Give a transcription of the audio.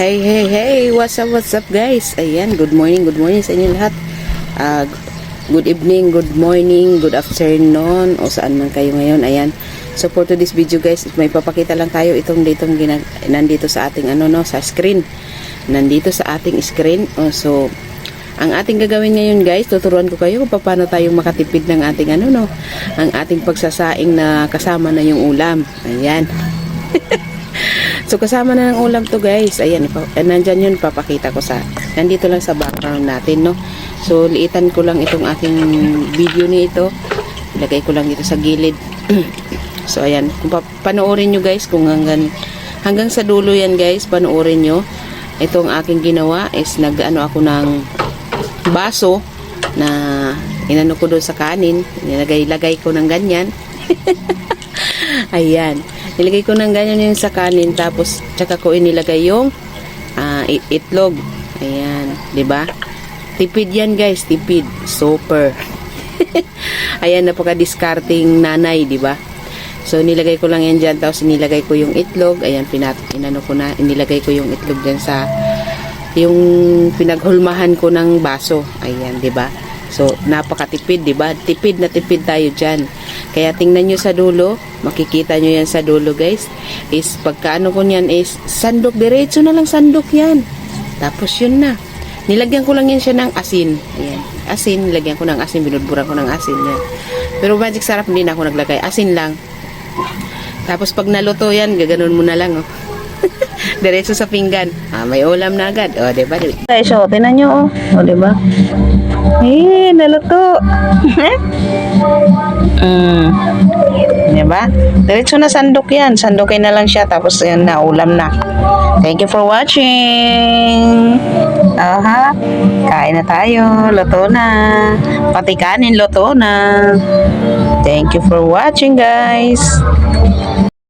Hey, hey, hey! What's up, what's up guys? Ayan, good morning, good morning sa inyo lahat. Ah, good evening, good morning, good afternoon, o saan man kayo ngayon. Ayan. So for today's video guys, may papakita lang tayo itong ditong ginag nandito sa ating ano no, sa screen. Nandito sa ating screen. Oh, so ang ating gagawin ngayon guys, tuturuan ko kayo kung paano tayo makatipid ng ating ano no, ang ating pagsasaing na kasama na yung ulam. Ayan. So kasama na ng ulam to guys. Ayan, eh, nandyan yun, papakita ko sa, nandito lang sa background natin, no. So liitan ko lang itong aking video nito. Ilagay ko lang dito sa gilid. so ayan, kung pa, panoorin nyo guys, kung hanggang, hanggang sa dulo yan guys, panoorin nyo. Itong aking ginawa is nag-ano ako ng baso na inano ko doon sa kanin. Nilagay-lagay ko ng ganyan. Ayan. Nilagay ko ng ganyan yung sa kanin tapos tsaka ko inilagay yung i- itlog. Ayan, 'di ba? Tipid 'yan, guys, tipid. Super. Ayan, napaka-discarding nanay, 'di ba? So nilagay ko lang yan diyan tapos nilagay ko yung itlog. Ayan, pinat inano ko na, inilagay ko yung itlog diyan sa yung pinaghulmahan ko ng baso. Ayan, 'di ba? So, napakatipid, 'di ba? Tipid na tipid tayo diyan. Kaya tingnan nyo sa dulo, makikita nyo yan sa dulo, guys. Is pagkaano ko niyan is sandok diretso na lang sandok 'yan. Tapos yun na. Nilagyan ko lang yan siya ng asin. Ayan. Asin, nilagyan ko ng asin, binudburan ko ng asin yan. Pero magic sarap hindi na ako naglagay. Asin lang. Tapos pag naluto yan, gaganon mo na lang, oh. Diretso sa pinggan. Ah, may ulam na agad. O, oh, diba? Guys, so, tinan nyo, oh. O, diba? Eh, naluto. mm. Diba? Diretso na sandok yan. Sandokin na lang siya. Tapos, yan na, ulam na. Thank you for watching. Aha. Kain na tayo. Luto na. Pati kanin, luto na. Thank you for watching, guys.